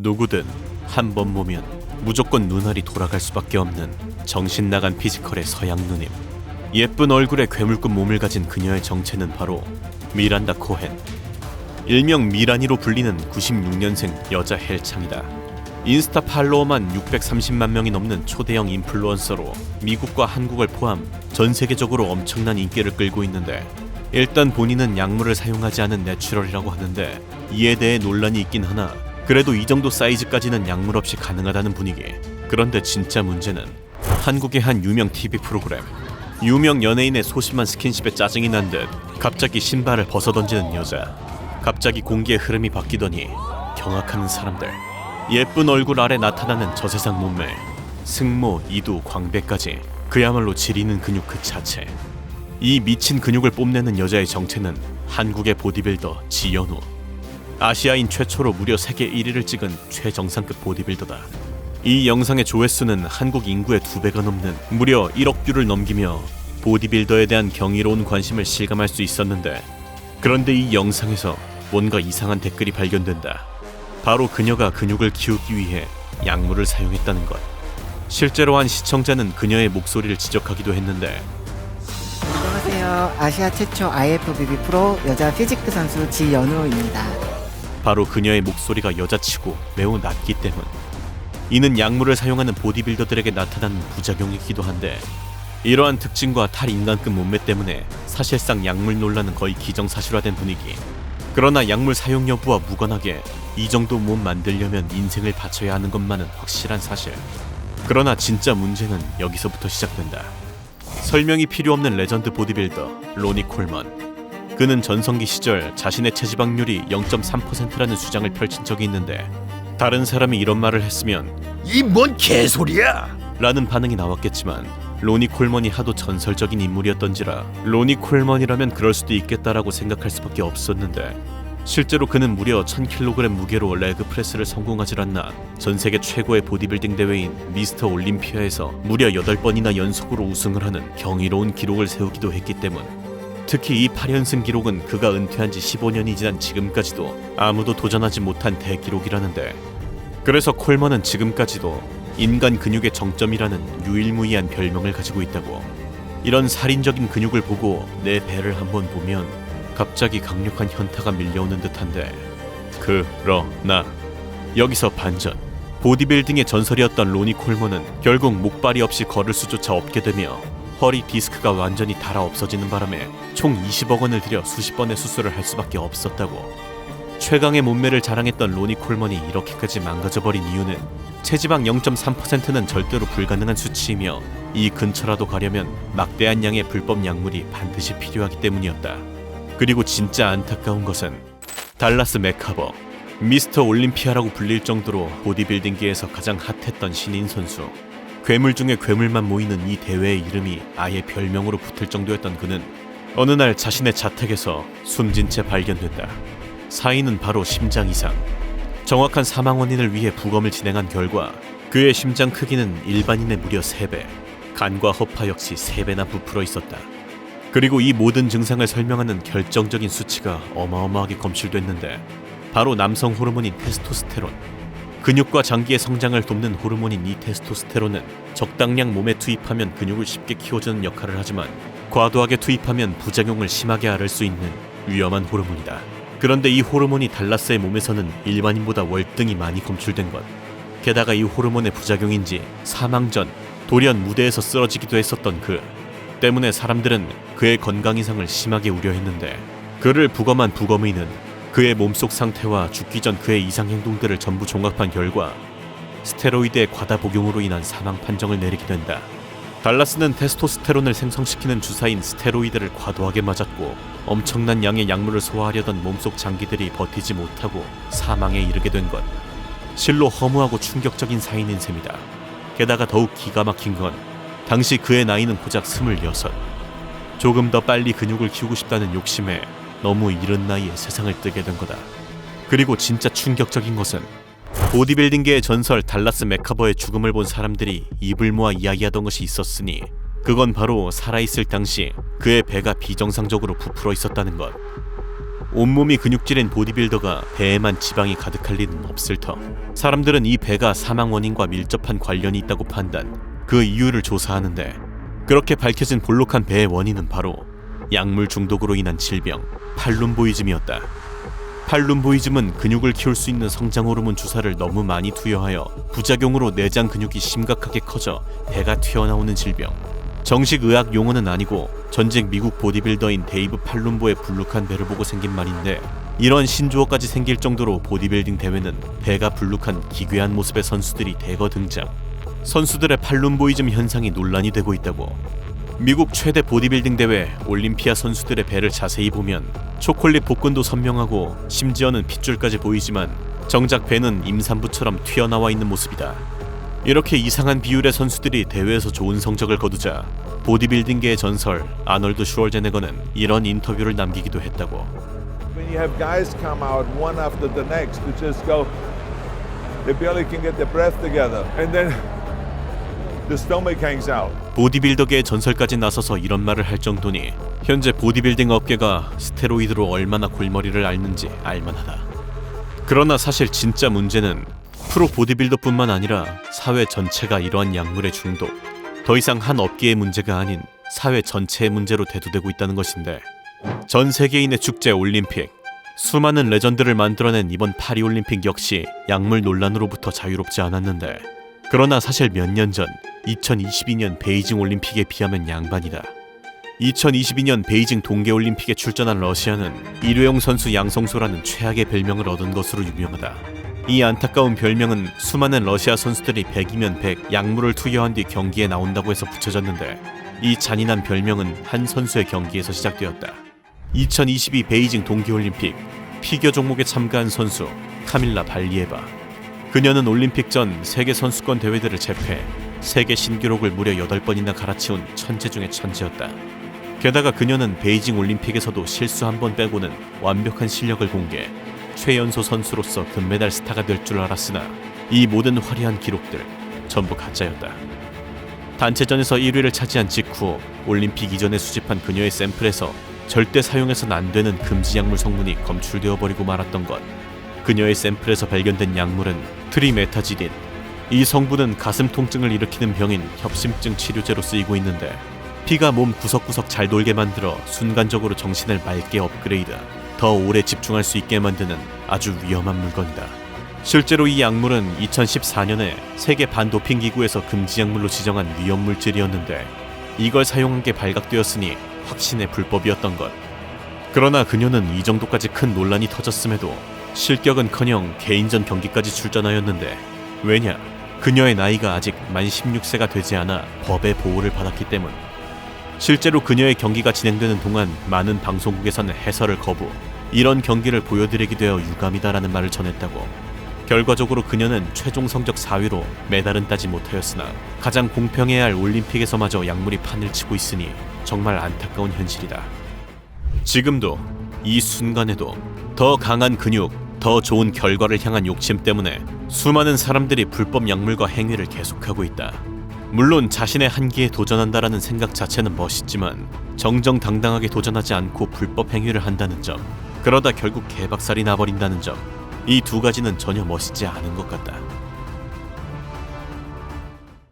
누구든 한 번 보면 무조건 눈알이 돌아갈 수밖에 없는 정신 나간 피지컬의 서양 누님. 예쁜 얼굴에 괴물급 몸을 가진 그녀의 정체는 바로 미란다 코헨. 일명 미란이로 불리는 96년생 여자 헬창이다. 인스타 팔로워만 630만 명이 넘는 초대형 인플루언서로 미국과 한국을 포함 전 세계적으로 엄청난 인기를 끌고 있는데 일단 본인은 약물을 사용하지 않은 내추럴이라고 하는데 이에 대해 논란이 있긴 하나 그래도 이 정도 사이즈까지는 약물 없이 가능하다는 분위기. 그런데 진짜 문제는 한국의 한 유명 TV 프로그램 유명 연예인의 소심한 스킨십에 짜증이 난 듯 갑자기 신발을 벗어던지는 여자. 갑자기 공기의 흐름이 바뀌더니 경악하는 사람들. 예쁜 얼굴 아래 나타나는 저세상 몸매 승모, 이두, 광배까지 그야말로 지리는 근육 그 자체. 이 미친 근육을 뽐내는 여자의 정체는 한국의 보디빌더 지연우 아시아인 최초로 무려 세계 1위를 찍은 최정상급 보디빌더다 이 영상의 조회수는 한국 인구의 두 배가 넘는 무려 1억 뷰를 넘기며 보디빌더에 대한 경이로운 관심을 실감할 수 있었는데 그런데 이 영상에서 뭔가 이상한 댓글이 발견된다. 바로 그녀가 근육을 키우기 위해 약물을 사용했다는 것. 실제로 한 시청자는 그녀의 목소리를 지적하기도 했는데 안녕하세요. 아시아 최초 IFBB 프로 여자 피지크 선수 지연우입니다. 바로 그녀의 목소리가 여자치고 매우 낮기 때문. 이는 약물을 사용하는 보디빌더들에게 나타나는 부작용이기도 한데 이러한 특징과 탈인간급 몸매 때문에 사실상 약물 논란은 거의 기정사실화된 분위기. 그러나 약물 사용 여부와 무관하게 이 정도 몸 만들려면 인생을 바쳐야 하는 것만은 확실한 사실. 그러나 진짜 문제는 여기서부터 시작된다. 설명이 필요 없는 레전드 보디빌더 로니 콜먼. 그는 전성기 시절 자신의 체지방률이 0.3%라는 주장을 펼친 적이 있는데 다른 사람이 이런 말을 했으면 이 뭔 개소리야? 라는 반응이 나왔겠지만 로니 콜먼이 하도 전설적인 인물이었던지라 로니 콜먼이라면 그럴 수도 있겠다라고 생각할 수밖에 없었는데 실제로 그는 무려 1000kg 무게로 레그 프레스를 성공하질 않나 전 세계 최고의 보디빌딩 대회인 미스터 올림피아에서 무려 8번이나 연속으로 우승을 하는 경이로운 기록을 세우기도 했기 때문 특히 이 8연승 기록은 그가 은퇴한 지 15년이 지난 지금까지도 아무도 도전하지 못한 대기록이라는데 그래서 콜먼은 지금까지도 인간 근육의 정점이라는 유일무이한 별명을 가지고 있다고. 이런 살인적인 근육을 보고 내 배를 한번 보면 갑자기 강력한 현타가 밀려오는 듯한데 그러나 여기서 반전. 보디빌딩의 전설이었던 로니 콜먼은 결국 목발이 없이 걸을 수조차 없게 되며 허리 디스크가 완전히 닳아 없어지는 바람에 총 20억 원을 들여 수십 번의 수술을 할 수밖에 없었다고. 최강의 몸매를 자랑했던 로니 콜먼이 이렇게까지 망가져버린 이유는 체지방 0.3%는 절대로 불가능한 수치이며 이 근처라도 가려면 막대한 양의 불법 약물이 반드시 필요하기 때문이었다. 그리고 진짜 안타까운 것은 달라스 맥카버 미스터 올림피아라고 불릴 정도로 보디빌딩계에서 가장 핫했던 신인 선수 괴물 중에 괴물만 모이는 이 대회의 이름이 아예 별명으로 붙을 정도였던 그는 어느 날 자신의 자택에서 숨진 채 발견된다. 사인은 바로 심장 이상. 정확한 사망 원인을 위해 부검을 진행한 결과 그의 심장 크기는 일반인의 무려 3배, 간과 허파 역시 3배나 부풀어 있었다. 그리고 이 모든 증상을 설명하는 결정적인 수치가 어마어마하게 검출됐는데 바로 남성 호르몬인 테스토스테론. 근육과 장기의 성장을 돕는 호르몬인 이 테스토스테론은 적당량 몸에 투입하면 근육을 쉽게 키워주는 역할을 하지만 과도하게 투입하면 부작용을 심하게 앓을 수 있는 위험한 호르몬이다. 그런데 이 호르몬이 달라스의 몸에서는 일반인보다 월등히 많이 검출된 것. 게다가 이 호르몬의 부작용인지 사망 전 돌연 무대에서 쓰러지기도 했었던 그 때문에 사람들은 그의 건강 이상을 심하게 우려했는데 그를 부검한 부검의는 그의 몸속 상태와 죽기 전 그의 이상 행동들을 전부 종합한 결과 스테로이드의 과다 복용으로 인한 사망 판정을 내리게 된다. 달라스는 테스토스테론을 생성시키는 주사인 스테로이드를 과도하게 맞았고 엄청난 양의 약물을 소화하려던 몸속 장기들이 버티지 못하고 사망에 이르게 된 것. 실로 허무하고 충격적인 사인인 셈이다. 게다가 더욱 기가 막힌 건 당시 그의 나이는 고작 스물여섯. 조금 더 빨리 근육을 키우고 싶다는 욕심에 너무 이른 나이에 세상을 뜨게 된 거다. 그리고 진짜 충격적인 것은 보디빌딩계의 전설 달라스 맥카버의 죽음을 본 사람들이 입을 모아 이야기하던 것이 있었으니 그건 바로 살아있을 당시 그의 배가 비정상적으로 부풀어 있었다는 것. 온몸이 근육질인 보디빌더가 배에만 지방이 가득할 리는 없을 터. 사람들은 이 배가 사망 원인과 밀접한 관련이 있다고 판단. 그 이유를 조사하는데 그렇게 밝혀진 볼록한 배의 원인은 바로 약물 중독으로 인한 질병 팔룸보이즘이었다. 팔룸보이즘은 근육을 키울 수 있는 성장 호르몬 주사를 너무 많이 투여하여 부작용으로 내장 근육이 심각하게 커져 배가 튀어나오는 질병. 정식 의학 용어는 아니고 전직 미국 보디빌더인 데이브 팔룸보의 불룩한 배를 보고 생긴 말인데 이런 신조어까지 생길 정도로 보디빌딩 대회는 배가 불룩한 기괴한 모습의 선수들이 대거 등장. 선수들의 팔룸보이즘 현상이 논란이 되고 있다고. 미국 최대 보디빌딩 대회 올림피아 선수들의 배를 자세히 보면 초콜릿 복근도 선명하고 심지어는 핏줄까지 보이지만 정작 배는 임산부처럼 튀어나와 있는 모습이다. 이렇게 이상한 비율의 선수들이 대회에서 좋은 성적을 거두자 보디빌딩계의 전설 아놀드 슈월제네거는 이런 인터뷰를 남기기도 했다고. When you have guys come out one after the next to just go, they barely can get their breath together, and then 보디빌더계의 전설까지 나서서 이런 말을 할 정도니 현재 보디빌딩 업계가 스테로이드로 얼마나 골머리를 앓는지 알만하다. 그러나 사실 진짜 문제는 프로 보디빌더뿐만 아니라 사회 전체가 이러한 약물의 중독, 더 이상 한 업계의 문제가 아닌 사회 전체의 문제로 대두되고 있다는 것인데 전 세계인의 축제 올림픽 수많은 레전드를 만들어낸 이번 파리 올림픽 역시 약물 논란으로부터 자유롭지 않았는데 그러나 사실 몇 년 전 2022년 베이징 올림픽에 비하면 양반이다. 2022년 베이징 동계올림픽에 출전한 러시아는 일회용 선수 양성소라는 최악의 별명을 얻은 것으로 유명하다. 이 안타까운 별명은 수많은 러시아 선수들이 100이면 100 약물을 투여한 뒤 경기에 나온다고 해서 붙여졌는데 이 잔인한 별명은 한 선수의 경기에서 시작되었다. 2022 베이징 동계올림픽 피겨 종목에 참가한 선수 카밀라 발리에바. 그녀는 올림픽 전 세계 선수권 대회들을 제패 세계 신기록을 무려 8번이나 갈아치운 천재 중의 천재였다. 게다가 그녀는 베이징 올림픽에서도 실수 한 번 빼고는 완벽한 실력을 공개, 최연소 선수로서 금메달 스타가 될 줄 알았으나 이 모든 화려한 기록들 전부 가짜였다. 단체전에서 1위를 차지한 직후 올림픽 이전에 수집한 그녀의 샘플에서 절대 사용해서는 안 되는 금지 약물 성분이 검출되어 버리고 말았던 것. 그녀의 샘플에서 발견된 약물은 트리메타지딘. 이 성분은 가슴 통증을 일으키는 병인 협심증 치료제로 쓰이고 있는데 피가 몸 구석구석 잘 돌게 만들어 순간적으로 정신을 맑게 업그레이드, 더 오래 집중할 수 있게 만드는 아주 위험한 물건이다. 실제로 이 약물은 2014년에 세계 반도핑 기구에서 금지 약물로 지정한 위험 물질이었는데 이걸 사용한 게 발각되었으니 확신의 불법이었던 것. 그러나 그녀는 이 정도까지 큰 논란이 터졌음에도 실격은커녕 개인전 경기까지 출전하였는데 왜냐? 그녀의 나이가 아직 만 16세가 되지 않아 법의 보호를 받았기 때문. 실제로 그녀의 경기가 진행되는 동안 많은 방송국에서는 해설을 거부, 이런 경기를 보여드리게 되어 유감이다라는 말을 전했다고. 결과적으로 그녀는 최종 성적 4위로 메달은 따지 못하였으나 가장 공평해야 할 올림픽에서마저 약물이 판을 치고 있으니 정말 안타까운 현실이다. 지금도 이 순간에도 더 강한 근육, 더 좋은 결과를 향한 욕심 때문에 수많은 사람들이 불법 약물과 행위를 계속하고 있다. 물론 자신의 한계에 도전한다라는 생각 자체는 멋있지만 정정당당하게 도전하지 않고 불법 행위를 한다는 점, 그러다 결국 개박살이 나버린다는 점, 이 두 가지는 전혀 멋있지 않은 것 같다.